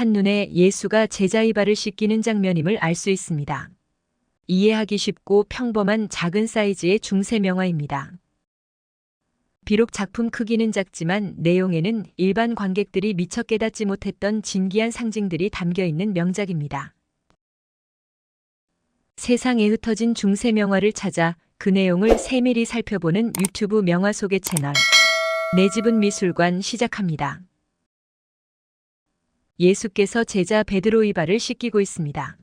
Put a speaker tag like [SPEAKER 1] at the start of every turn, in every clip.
[SPEAKER 1] 한눈에 예수가 제자의 발을 씻기는 장면임을 알 수 있습니다. 이해하기 쉽고 평범한 작은 사이즈의 중세 명화입니다. 비록 작품 크기는 작지만 내용에는 일반 관객들이 미처 깨닫지 못했던 진기한 상징들이 담겨 있는 명작입니다. 세상에 흩어진 중세 명화를 찾아 그 내용을 세밀히 살펴보는 유튜브 명화 소개 채널 내 집은 미술관 시작합니다. 예수께서 제자 베드로의 발을 씻기고 있습니다.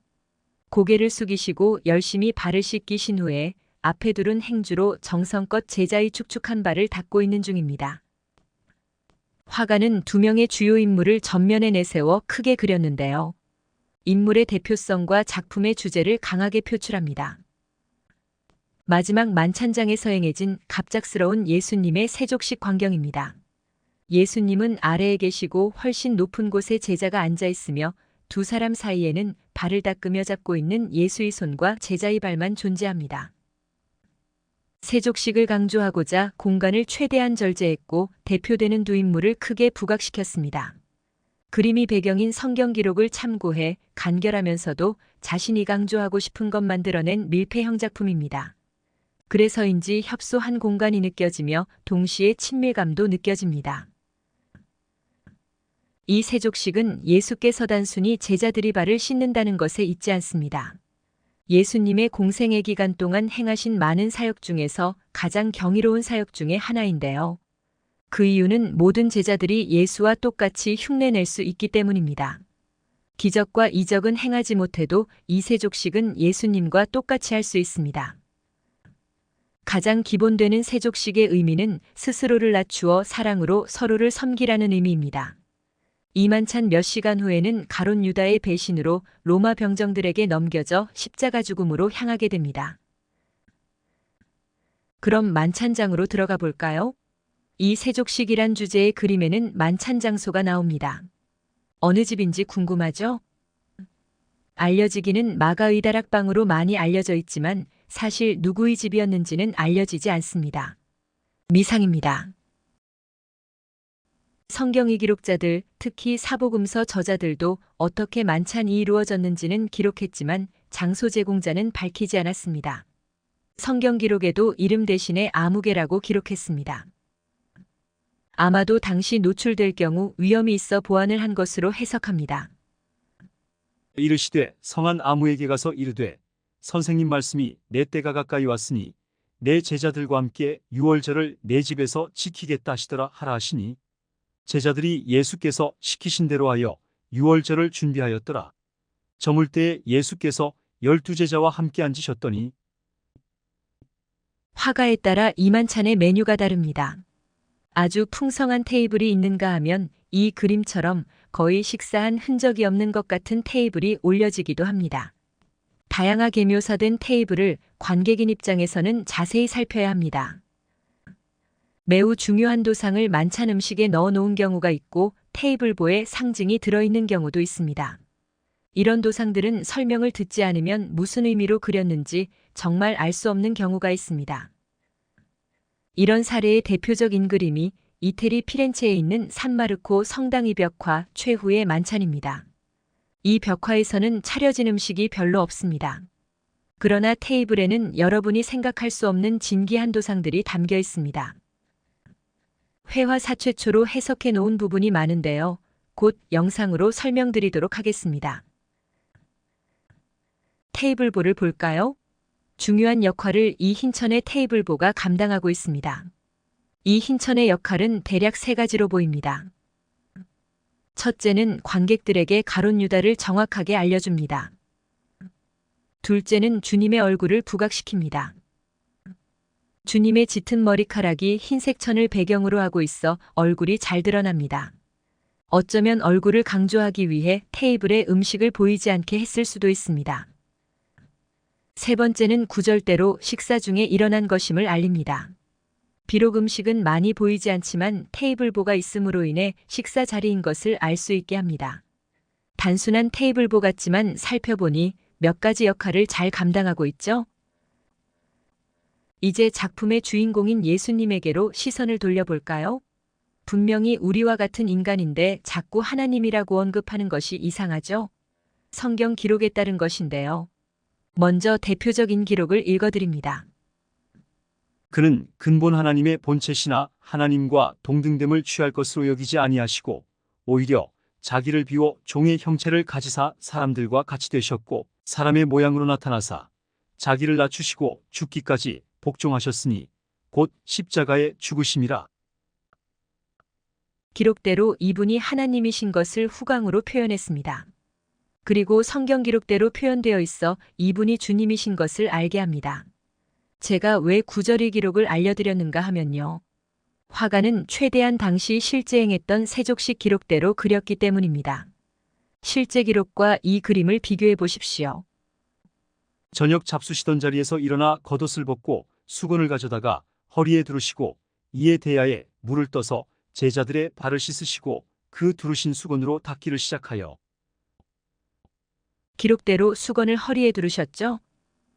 [SPEAKER 1] 고개를 숙이시고 열심히 발을 씻기신 후에 앞에 두른 행주로 정성껏 제자의 축축한 발을 닦고 있는 중입니다. 화가는 두 명의 주요 인물을 전면에 내세워 크게 그렸는데요. 인물의 대표성과 작품의 주제를 강하게 표출합니다. 마지막 만찬장에 서 행해진 갑작스러운 예수님의 세족식 광경입니다. 예수님은 아래에 계시고 훨씬 높은 곳에 제자가 앉아 있으며 두 사람 사이에는 발을 닦으며 잡고 있는 예수의 손과 제자의 발만 존재합니다. 세족식을 강조하고자 공간을 최대한 절제했고 대표되는 두 인물을 크게 부각시켰습니다. 그림이 배경인 성경 기록을 참고해 간결하면서도 자신이 강조하고 싶은 것 만들어낸 밀폐형 작품입니다. 그래서인지 협소한 공간이 느껴지며 동시에 친밀감도 느껴집니다. 이 세족식은 예수께서 단순히 제자들이 발을 씻는다는 것에 있지 않습니다. 예수님의 공생의 기간 동안 행하신 많은 사역 중에서 가장 경이로운 사역 중의 하나인데요. 그 이유는 모든 제자들이 예수와 똑같이 흉내낼 수 있기 때문입니다. 기적과 이적은 행하지 못해도 이 세족식은 예수님과 똑같이 할 수 있습니다. 가장 기본되는 세족식의 의미는 스스로를 낮추어 사랑으로 서로를 섬기라는 의미입니다. 이만찬 몇 시간 후에는 가론 유다의 배신으로 로마 병정들에게 넘겨져 십자가 죽음으로 향하게 됩니다. 그럼 만찬장으로 들어가 볼까요? 이 세족식이란 주제의 그림에는 만찬 장소가 나옵니다. 어느 집인지 궁금하죠? 알려지기는 마가의 다락방으로 많이 알려져 있지만 사실 누구의 집이었는지는 알려지지 않습니다. 미상입니다. 성경의 기록자들, 특히 사복음서 저자들도 어떻게 만찬이 이루어졌는지는 기록했지만 장소 제공자는 밝히지 않았습니다. 성경 기록에도 이름 대신에 아무개라고 기록했습니다. 아마도 당시 노출될 경우 위험이 있어 보완을 한 것으로 해석합니다.
[SPEAKER 2] 이르시되 성한 아무에게 가서 이르되 선생님 말씀이 내 때가 가까이 왔으니 내 제자들과 함께 유월절을 내 집에서 지키겠다 하시더라 하라 하시니 제자들이 예수께서 시키신 대로 하여 유월절을 준비하였더라. 저물 때에 예수께서 열두 제자와 함께 앉으셨더니
[SPEAKER 1] 화가에 따라 이만찬의 메뉴가 다릅니다. 아주 풍성한 테이블이 있는가 하면 이 그림처럼 거의 식사한 흔적이 없는 것 같은 테이블이 올려지기도 합니다. 다양하게 묘사된 테이블을 관객인 입장에서는 자세히 살펴야 합니다. 매우 중요한 도상을 만찬 음식에 넣어 놓은 경우가 있고 테이블보에 상징이 들어있는 경우도 있습니다. 이런 도상들은 설명을 듣지 않으면 무슨 의미로 그렸는지 정말 알 수 없는 경우가 있습니다. 이런 사례의 대표적인 그림이 이태리 피렌체에 있는 산마르코 성당의 벽화 최후의 만찬입니다. 이 벽화에서는 차려진 음식이 별로 없습니다. 그러나 테이블에는 여러분이 생각할 수 없는 진기한 도상들이 담겨 있습니다. 회화사 최초로 해석해 놓은 부분이 많은데요. 곧 영상으로 설명드리도록 하겠습니다. 테이블보를 볼까요? 중요한 역할을 이 흰천의 테이블보가 감당하고 있습니다. 이 흰천의 역할은 대략 세 가지로 보입니다. 첫째는 관객들에게 가론 유다를 정확하게 알려줍니다. 둘째는 주님의 얼굴을 부각시킵니다. 주님의 짙은 머리카락이 흰색 천을 배경으로 하고 있어 얼굴이 잘 드러납니다. 어쩌면 얼굴을 강조하기 위해 테이블에 음식을 보이지 않게 했을 수도 있습니다. 세 번째는 구절대로 식사 중에 일어난 것임을 알립니다. 비록 음식은 많이 보이지 않지만 테이블보가 있음으로 인해 식사 자리인 것을 알 수 있게 합니다. 단순한 테이블보 같지만 살펴보니 몇 가지 역할을 잘 감당하고 있죠? 이제 작품의 주인공인 예수님에게로 시선을 돌려볼까요? 분명히 우리와 같은 인간인데 자꾸 하나님이라고 언급하는 것이 이상하죠? 성경 기록에 따른 것인데요. 먼저 대표적인 기록을 읽어드립니다.
[SPEAKER 2] 그는 근본 하나님의 본체시나 하나님과 동등됨을 취할 것으로 여기지 아니하시고 오히려 자기를 비워 종의 형체를 가지사 사람들과 같이 되셨고 사람의 모양으로 나타나사 자기를 낮추시고 죽기까지 복종하셨으니 곧 십자가에 죽으심이라.
[SPEAKER 1] 기록대로 이분이 하나님이신 것을 후광으로 표현했습니다. 그리고 성경 기록대로 표현되어 있어 이분이 주님이신 것을 알게 합니다. 제가 왜 구절의 기록을 알려드렸는가 하면요. 화가는 최대한 당시 실제 행했던 세족식 기록대로 그렸기 때문입니다. 실제 기록과 이 그림을 비교해 보십시오.
[SPEAKER 2] 저녁 잡수시던 자리에서 일어나 겉옷을 벗고 수건을 가져다가 허리에 두르시고 이에 대야에 물을 떠서 제자들의 발을 씻으시고 그 두르신 수건으로 닦기를 시작하여
[SPEAKER 1] 기록대로 수건을 허리에 두르셨죠?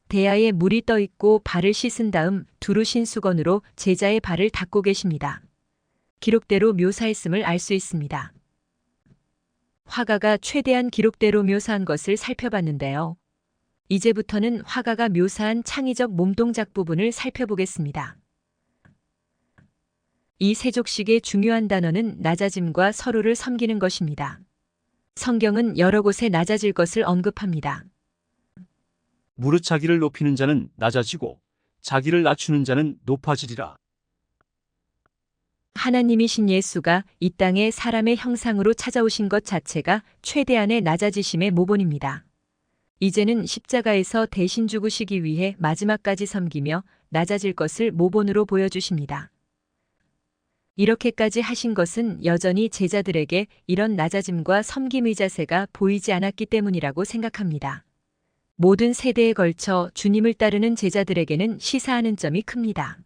[SPEAKER 1] 대야에 물이 떠 있고 발을 씻은 다음 두르신 수건으로 제자의 발을 닦고 계십니다. 기록대로 묘사했음을 알 수 있습니다. 화가가 최대한 기록대로 묘사한 것을 살펴봤는데요. 이제부터는 화가가 묘사한 창의적 몸동작 부분을 살펴보겠습니다. 이 세족식의 중요한 단어는 낮아짐과 서로를 섬기는 것입니다. 성경은 여러 곳에 낮아질 것을 언급합니다.
[SPEAKER 2] 무릇 자기를 높이는 자는 낮아지고 자기를 낮추는 자는 높아지리라.
[SPEAKER 1] 하나님이신 예수가 이 땅에 사람의 형상으로 찾아오신 것 자체가 최대한의 낮아지심의 모본입니다. 이제는 십자가에서 대신 죽으시기 위해 마지막까지 섬기며 낮아질 것을 모본으로 보여주십니다. 이렇게까지 하신 것은 여전히 제자들에게 이런 낮아짐과 섬김의 자세가 보이지 않았기 때문이라고 생각합니다. 모든 세대에 걸쳐 주님을 따르는 제자들에게는 시사하는 점이 큽니다.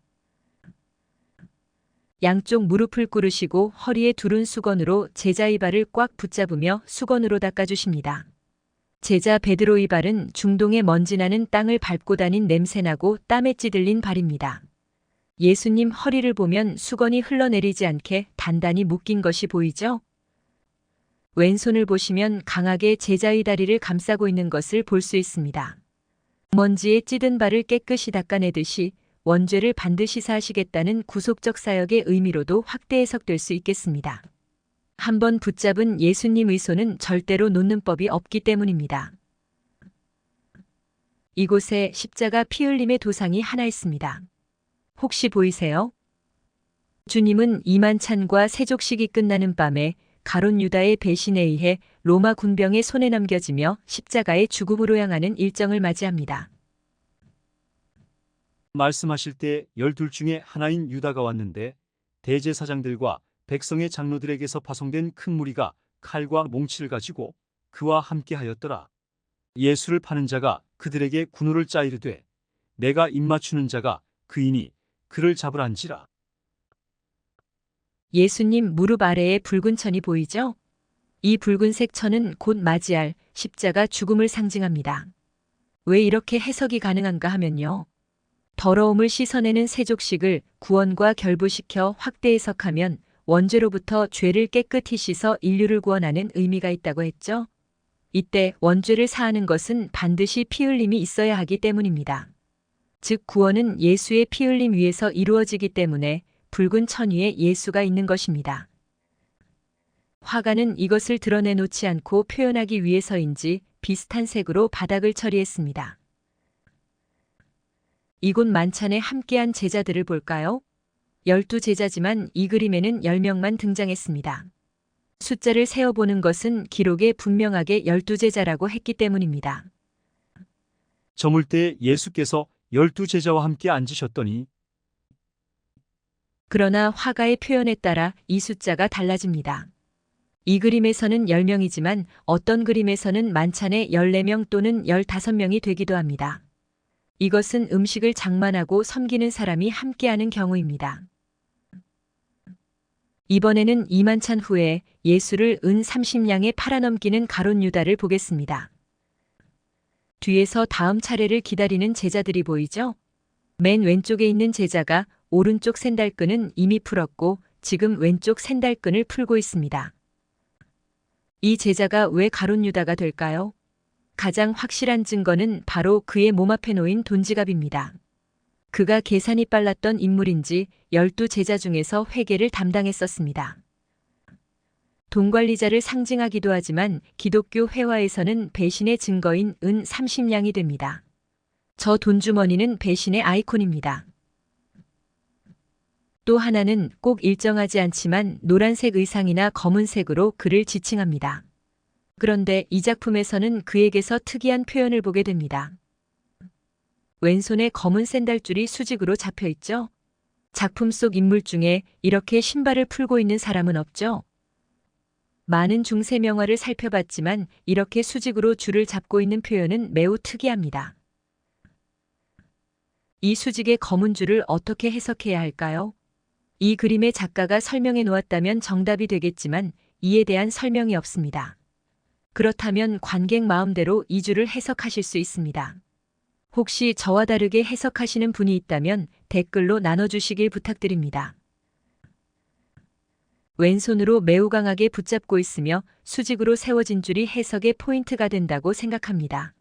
[SPEAKER 1] 양쪽 무릎을 꿇으시고 허리에 두른 수건으로 제자의 발을 꽉 붙잡으며 수건으로 닦아주십니다. 제자 베드로의 발은 중동의 먼지나는 땅을 밟고 다닌 냄새나고 땀에 찌들린 발입니다. 예수님 허리를 보면 수건이 흘러내리지 않게 단단히 묶인 것이 보이죠? 왼손을 보시면 강하게 제자의 다리를 감싸고 있는 것을 볼 수 있습니다. 먼지에 찌든 발을 깨끗이 닦아내듯이 원죄를 반드시 사하시겠다는 구속적 사역의 의미로도 확대 해석될 수 있겠습니다. 한번 붙잡은 예수님의 손은 절대로 놓는 법이 없기 때문입니다. 이곳에 십자가 피 흘림의 도상이 하나 있습니다. 혹시 보이세요? 주님은 이만찬과 세족식이 끝나는 밤에 가론 유다의 배신에 의해 로마 군병의 손에 넘겨지며 십자가의 죽음으로 향하는 일정을 맞이합니다.
[SPEAKER 2] 말씀하실 때 열둘 중에 하나인 유다가 왔는데 대제사장들과 백성의 장로들에게서 파송된 큰 무리가 칼과 몽치를 가지고 그와 함께 하였더라. 예수를 파는 자가 그들에게 군호를 짜이르되 내가 입맞추는 자가 그이니 그를 잡으란지라.
[SPEAKER 1] 예수님 무릎 아래에 붉은 천이 보이죠? 이 붉은색 천은 곧 맞이할 십자가 죽음을 상징합니다. 왜 이렇게 해석이 가능한가 하면요. 더러움을 씻어내는 세족식을 구원과 결부시켜 확대 해석하면 원죄로부터 죄를 깨끗이 씻어 인류를 구원하는 의미가 있다고 했죠. 이때 원죄를 사하는 것은 반드시 피 흘림이 있어야 하기 때문입니다. 즉 구원은 예수의 피 흘림 위에서 이루어지기 때문에 붉은 천 위에 예수가 있는 것입니다. 화가는 이것을 드러내놓지 않고 표현하기 위해서인지 비슷한 색으로 바닥을 처리했습니다. 이곳 만찬에 함께한 제자들을 볼까요? 열두 제자지만 이 그림에는 열명만 등장했습니다. 숫자를 세어보는 것은 기록에 분명하게 열두 제자라고 했기 때문입니다.
[SPEAKER 2] 저물 때 예수께서 열두 제자와 함께 앉으셨더니
[SPEAKER 1] 그러나 화가의 표현에 따라 이 숫자가 달라집니다. 이 그림에서는 10명이지만 어떤 그림에서는 만찬에 14명 또는 15명이 되기도 합니다. 이것은 음식을 장만하고 섬기는 사람이 함께하는 경우입니다. 이번에는 이만찬 후에 예수를 은 30냥에 팔아넘기는 가론 유다를 보겠습니다. 뒤에서 다음 차례를 기다리는 제자들이 보이죠? 맨 왼쪽에 있는 제자가 오른쪽 샌달끈은 이미 풀었고 지금 왼쪽 샌달끈을 풀고 있습니다. 이 제자가 왜 가론 유다가 될까요? 가장 확실한 증거는 바로 그의 몸 앞에 놓인 돈지갑입니다. 그가 계산이 빨랐던 인물인지 열두 제자 중에서 회계를 담당했었습니다. 돈 관리자를 상징하기도 하지만 기독교 회화에서는 배신의 증거인 은 30냥이 됩니다. 저 돈주머니는 배신의 아이콘입니다. 또 하나는 꼭 일정하지 않지만 노란색 의상이나 검은색으로 그를 지칭합니다. 그런데 이 작품에서는 그에게서 특이한 표현을 보게 됩니다. 왼손에 검은 샌달줄이 수직으로 잡혀 있죠? 작품 속 인물 중에 이렇게 신발을 풀고 있는 사람은 없죠? 많은 중세 명화를 살펴봤지만 이렇게 수직으로 줄을 잡고 있는 표현은 매우 특이합니다. 이 수직의 검은 줄을 어떻게 해석해야 할까요? 이 그림의 작가가 설명해 놓았다면 정답이 되겠지만 이에 대한 설명이 없습니다. 그렇다면 관객 마음대로 이 줄을 해석하실 수 있습니다. 혹시 저와 다르게 해석하시는 분이 있다면 댓글로 나눠주시길 부탁드립니다. 왼손으로 매우 강하게 붙잡고 있으며 수직으로 세워진 줄이 해석의 포인트가 된다고 생각합니다.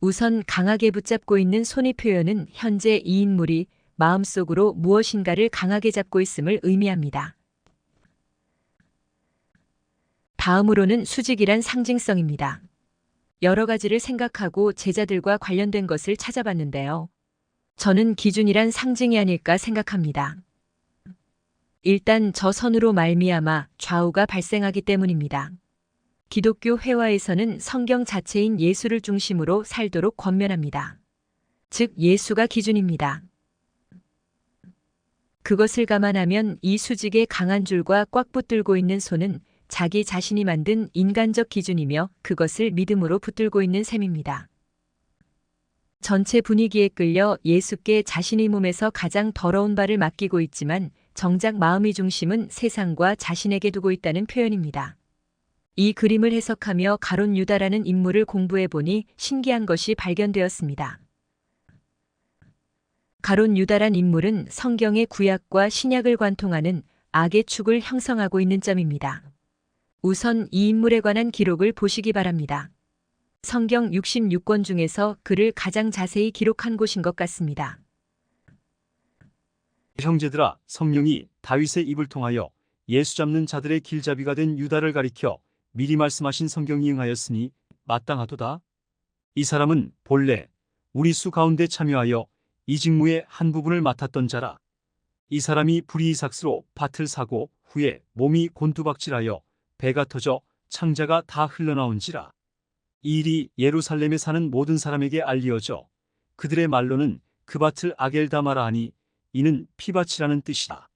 [SPEAKER 1] 우선 강하게 붙잡고 있는 손의 표현은 현재 이 인물이 마음속으로 무엇인가를 강하게 잡고 있음을 의미합니다. 다음으로는 수직이란 상징성입니다. 여러 가지를 생각하고 제자들과 관련된 것을 찾아봤는데요. 저는 기준이란 상징이 아닐까 생각합니다. 일단 저 선으로 말미암아 좌우가 발생하기 때문입니다. 기독교 회화에서는 성경 자체인 예수를 중심으로 살도록 권면합니다. 즉 예수가 기준입니다. 그것을 감안하면 이 수직의 강한 줄과 꽉 붙들고 있는 손은 자기 자신이 만든 인간적 기준이며 그것을 믿음으로 붙들고 있는 셈입니다. 전체 분위기에 끌려 예수께 자신의 몸에서 가장 더러운 발을 맡기고 있지만 정작 마음의 중심은 세상과 자신에게 두고 있다는 표현입니다. 이 그림을 해석하며 가론 유다라는 인물을 공부해 보니 신기한 것이 발견되었습니다. 가론 유다란 인물은 성경의 구약과 신약을 관통하는 악의 축을 형성하고 있는 점입니다. 우선 이 인물에 관한 기록을 보시기 바랍니다. 성경 66권 중에서 그를 가장 자세히 기록한 곳인 것 같습니다.
[SPEAKER 2] 형제들아 성령이 다윗의 입을 통하여 예수 잡는 자들의 길잡이가 된 유다를 가리켜 미리 말씀하신 성경이 응하였으니 마땅하도다. 이 사람은 본래 우리 수 가운데 참여하여 이 직무의 한 부분을 맡았던 자라. 이 사람이 불이삭스로 밭을 사고 후에 몸이 곤두박질하여 배가 터져 창자가 다 흘러나온지라. 이 일이 예루살렘에 사는 모든 사람에게 알리어져 그들의 말로는 그 밭을 아겔다마라 하니 이는 피밭이라는 뜻이다.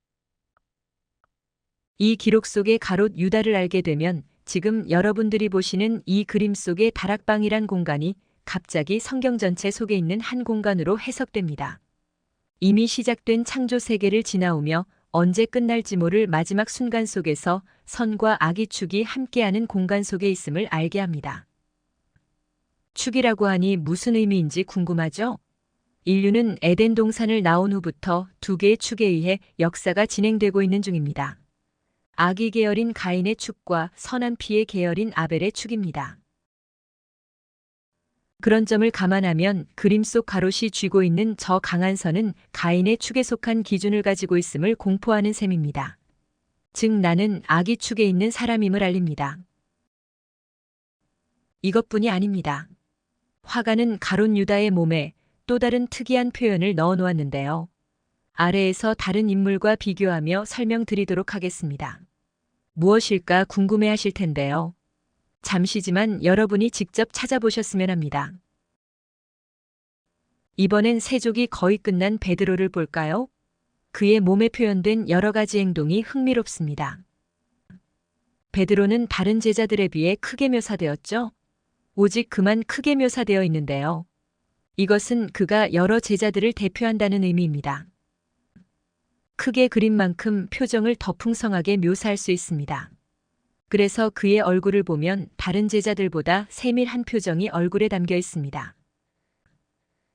[SPEAKER 1] 이 기록 속의 가롯 유다를 알게 되면 지금 여러분들이 보시는 이 그림 속의 다락방이란 공간이 갑자기 성경 전체 속에 있는 한 공간으로 해석됩니다. 이미 시작된 창조 세계를 지나오며 언제 끝날지 모를 마지막 순간 속에서 선과 악의 축이 함께하는 공간 속에 있음을 알게 합니다. 축이라고 하니 무슨 의미인지 궁금하죠? 인류는 에덴 동산을 나온 후부터 두 개의 축에 의해 역사가 진행되고 있는 중입니다. 악의 계열인 가인의 축과 선한 피의 계열인 아벨의 축입니다. 그런 점을 감안하면 그림 속 가롯이 쥐고 있는 저 강한 선은 가인의 축에 속한 기준을 가지고 있음을 공포하는 셈입니다. 즉 나는 악의 축에 있는 사람임을 알립니다. 이것뿐이 아닙니다. 화가는 가론 유다의 몸에 또 다른 특이한 표현을 넣어 놓았는데요. 아래에서 다른 인물과 비교하며 설명드리도록 하겠습니다. 무엇일까 궁금해 하실 텐데요. 잠시지만 여러분이 직접 찾아보셨으면 합니다. 이번엔 세족이 거의 끝난 베드로를 볼까요? 그의 몸에 표현된 여러 가지 행동이 흥미롭습니다. 베드로는 다른 제자들에 비해 크게 묘사되었죠? 오직 그만 크게 묘사되어 있는데요. 이것은 그가 여러 제자들을 대표한다는 의미입니다. 크게 그린 만큼 표정을 더 풍성하게 묘사할 수 있습니다. 그래서 그의 얼굴을 보면 다른 제자들보다 세밀한 표정이 얼굴에 담겨 있습니다.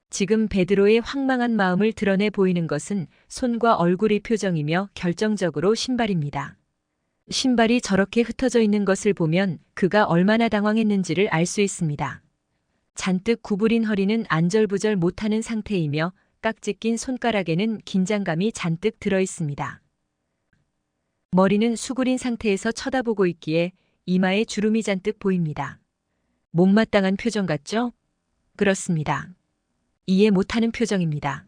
[SPEAKER 1] 지금 베드로의 황망한 마음을 드러내 보이는 것은 손과 얼굴의 표정이며 결정적으로 신발입니다. 신발이 저렇게 흩어져 있는 것을 보면 그가 얼마나 당황했는지를 알 수 있습니다. 잔뜩 구부린 허리는 안절부절 못하는 상태이며 깍지 낀 손가락에는 긴장감이 잔뜩 들어 있습니다. 머리는 수그린 상태에서 쳐다보고 있기에 이마에 주름이 잔뜩 보입니다. 못마땅한 표정 같죠? 그렇습니다. 이해 못하는 표정입니다.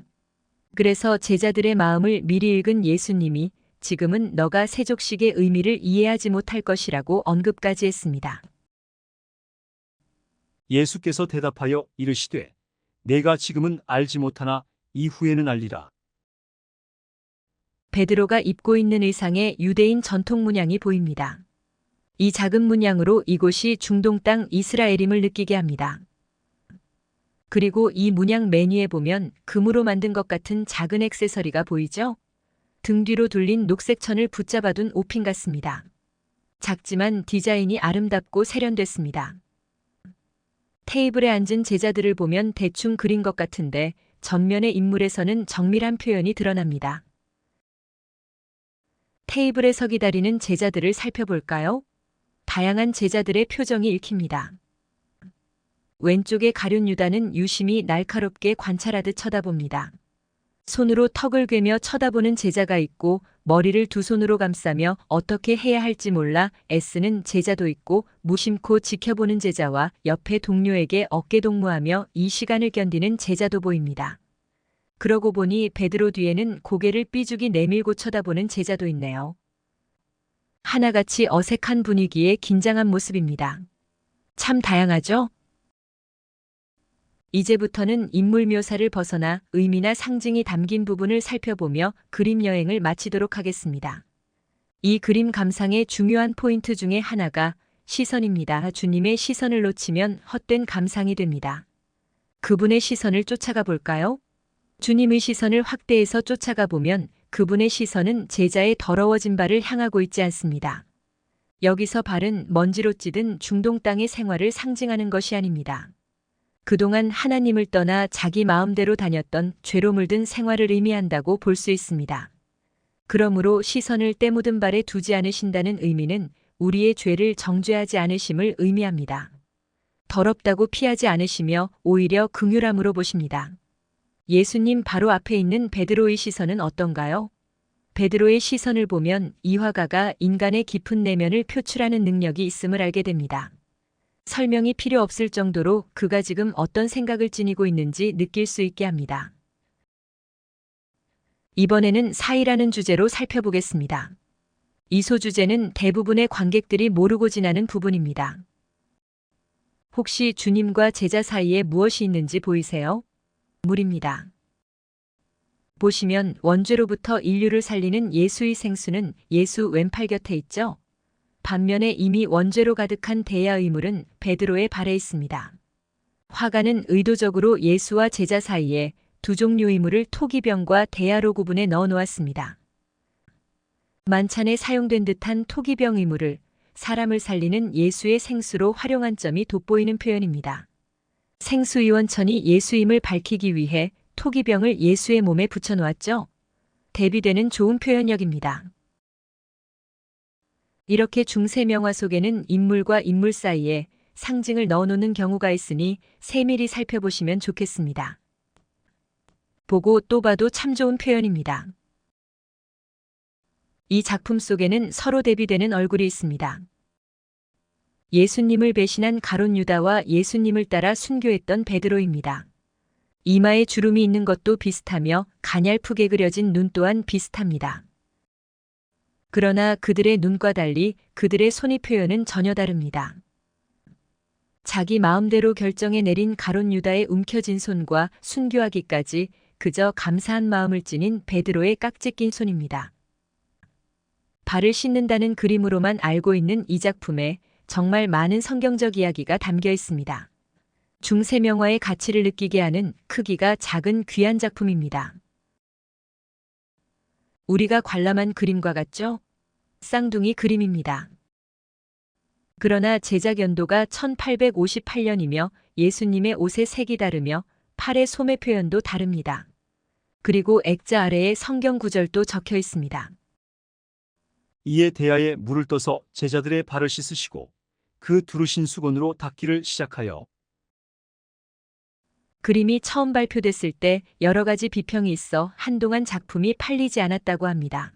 [SPEAKER 1] 그래서 제자들의 마음을 미리 읽은 예수님이 지금은 너가 세족식의 의미를 이해하지 못할 것이라고 언급까지 했습니다.
[SPEAKER 2] 예수께서 대답하여 이르시되 내가 지금은 알지 못하나 이후에는 알리라.
[SPEAKER 1] 베드로가 입고 있는 의상에 유대인 전통 문양이 보입니다. 이 작은 문양으로 이곳이 중동 땅 이스라엘임을 느끼게 합니다. 그리고 이 문양 메뉴에 보면 금으로 만든 것 같은 작은 액세서리가 보이죠? 등 뒤로 둘린 녹색 천을 붙잡아둔 옷핀 같습니다. 작지만 디자인이 아름답고 세련됐습니다. 테이블에 앉은 제자들을 보면 대충 그린 것 같은데 전면의 인물에서는 정밀한 표현이 드러납니다. 테이블에 서 기다리는 제자들을 살펴볼까요? 다양한 제자들의 표정이 읽힙니다. 왼쪽에 가룟 유다는 유심히 날카롭게 관찰하듯 쳐다봅니다. 손으로 턱을 괴며 쳐다보는 제자가 있고 머리를 두 손으로 감싸며 어떻게 해야 할지 몰라 애쓰는 제자도 있고 무심코 지켜보는 제자와 옆에 동료에게 어깨 동무하며 이 시간을 견디는 제자도 보입니다. 그러고 보니 베드로 뒤에는 고개를 삐죽이 내밀고 쳐다보는 제자도 있네요. 하나같이 어색한 분위기에 긴장한 모습입니다. 참 다양하죠? 이제부터는 인물 묘사를 벗어나 의미나 상징이 담긴 부분을 살펴보며 그림 여행을 마치도록 하겠습니다. 이 그림 감상의 중요한 포인트 중에 하나가 시선입니다. 주님의 시선을 놓치면 헛된 감상이 됩니다. 그분의 시선을 쫓아가 볼까요? 주님의 시선을 확대해서 쫓아가 보면 그분의 시선은 제자의 더러워진 발을 향하고 있지 않습니다. 여기서 발은 먼지로 찌든 중동 땅의 생활을 상징하는 것이 아닙니다. 그동안 하나님을 떠나 자기 마음대로 다녔던 죄로 물든 생활을 의미한다고 볼 수 있습니다. 그러므로 시선을 때 묻은 발에 두지 않으신다는 의미는 우리의 죄를 정죄하지 않으심을 의미합니다. 더럽다고 피하지 않으시며 오히려 긍휼함으로 보십니다. 예수님 바로 앞에 있는 베드로의 시선은 어떤가요? 베드로의 시선을 보면 이 화가가 인간의 깊은 내면을 표출하는 능력이 있음을 알게 됩니다. 설명이 필요 없을 정도로 그가 지금 어떤 생각을 지니고 있는지 느낄 수 있게 합니다. 이번에는 사이라는 주제로 살펴보겠습니다. 이 소주제는 대부분의 관객들이 모르고 지나는 부분입니다. 혹시 주님과 제자 사이에 무엇이 있는지 보이세요? 물입니다. 보시면 원죄로부터 인류를 살리는 예수의 생수는 예수 왼팔 곁에 있죠? 반면에 이미 원죄로 가득한 대야 의 물은 베드로의 발에 있습니다. 화가는 의도적으로 예수와 제자 사이에 두 종류 의 물을 토기병과 대야로 구분해 넣어 놓았습니다. 만찬에 사용된 듯한 토기병 의 물을 사람을 살리는 예수의 생수로 활용한 점이 돋보이는 표현입니다. 생수의원천이 예수임을 밝히기 위해 토기병을 예수의 몸에 붙여놓았죠. 대비되는 좋은 표현력입니다. 이렇게 중세 명화 속에는 인물과 인물 사이에 상징을 넣어놓는 경우가 있으니 세밀히 살펴보시면 좋겠습니다. 보고 또 봐도 참 좋은 표현입니다. 이 작품 속에는 서로 대비되는 얼굴이 있습니다. 예수님을 배신한 가론 유다와 예수님을 따라 순교했던 베드로입니다. 이마에 주름이 있는 것도 비슷하며 가냘프게 그려진 눈 또한 비슷합니다. 그러나 그들의 눈과 달리 그들의 손의 표현은 전혀 다릅니다. 자기 마음대로 결정해 내린 가론 유다의 움켜진 손과 순교하기까지 그저 감사한 마음을 지닌 베드로의 깍지 낀 손입니다. 발을 씻는다는 그림으로만 알고 있는 이 작품에 정말 많은 성경적 이야기가 담겨 있습니다. 중세명화의 가치를 느끼게 하는 크기가 작은 귀한 작품입니다. 우리가 관람한 그림과 같죠? 쌍둥이 그림입니다. 그러나 제작 연도가 1858년이며 예수님의 옷의 색이 다르며 팔의 소매 표현도 다릅니다. 그리고 액자 아래에 성경 구절도 적혀 있습니다.
[SPEAKER 2] 이에 대야에 물을 떠서 제자들의 발을 씻으시고 그 두르신 수건으로 닦기를 시작하여
[SPEAKER 1] 그림이 처음 발표됐을 때 여러 가지 비평이 있어 한동안 작품이 팔리지 않았다고 합니다.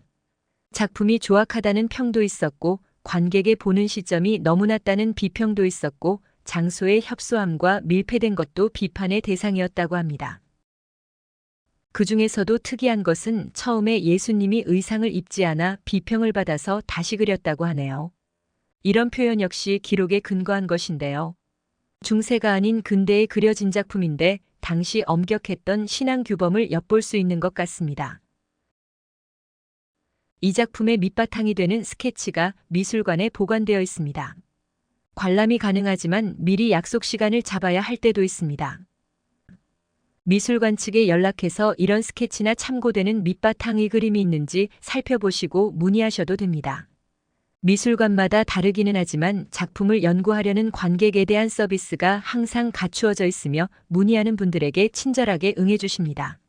[SPEAKER 1] 작품이 조악하다는 평도 있었고 관객의 보는 시점이 너무 낮다는 비평도 있었고 장소의 협소함과 밀폐된 것도 비판의 대상이었다고 합니다. 그 중에서도 특이한 것은 처음에 예수님이 의상을 입지 않아 비평을 받아서 다시 그렸다고 하네요. 이런 표현 역시 기록에 근거한 것인데요. 중세가 아닌 근대에 그려진 작품인데 당시 엄격했던 신앙 규범을 엿볼 수 있는 것 같습니다. 이 작품의 밑바탕이 되는 스케치가 미술관에 보관되어 있습니다. 관람이 가능하지만 미리 약속 시간을 잡아야 할 때도 있습니다. 미술관 측에 연락해서 이런 스케치나 참고되는 밑바탕의 그림이 있는지 살펴보시고 문의하셔도 됩니다. 미술관마다 다르기는 하지만 작품을 연구하려는 관객에 대한 서비스가 항상 갖추어져 있으며 문의하는 분들에게 친절하게 응해주십니다.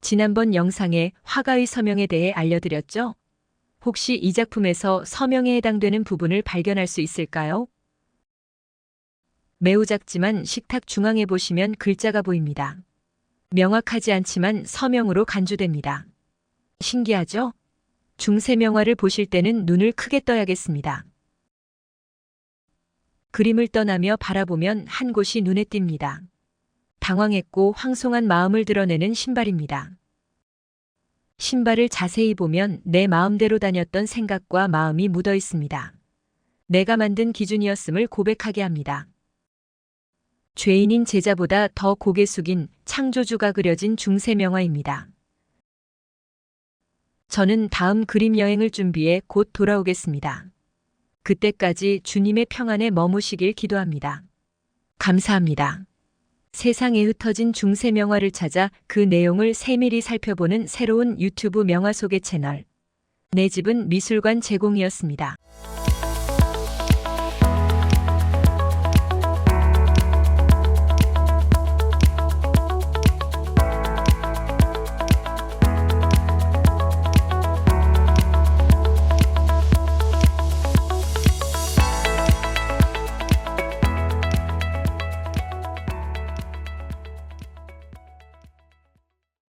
[SPEAKER 1] 지난번 영상에 화가의 서명에 대해 알려드렸죠? 혹시 이 작품에서 서명에 해당되는 부분을 발견할 수 있을까요? 매우 작지만 식탁 중앙에 보시면 글자가 보입니다. 명확하지 않지만 서명으로 간주됩니다. 신기하죠? 중세 명화를 보실 때는 눈을 크게 떠야겠습니다. 그림을 떠나며 바라보면 한 곳이 눈에 띕니다. 당황했고 황송한 마음을 드러내는 신발입니다. 신발을 자세히 보면 내 마음대로 다녔던 생각과 마음이 묻어 있습니다. 내가 만든 기준이었음을 고백하게 합니다. 죄인인 제자보다 더 고개 숙인 창조주가 그려진 중세 명화입니다. 저는 다음 그림 여행을 준비해 곧 돌아오겠습니다. 그때까지 주님의 평안에 머무시길 기도합니다. 감사합니다. 세상에 흩어진 중세 명화를 찾아 그 내용을 세밀히 살펴보는 새로운 유튜브 명화 소개 채널. 내 집은 미술관 제공이었습니다.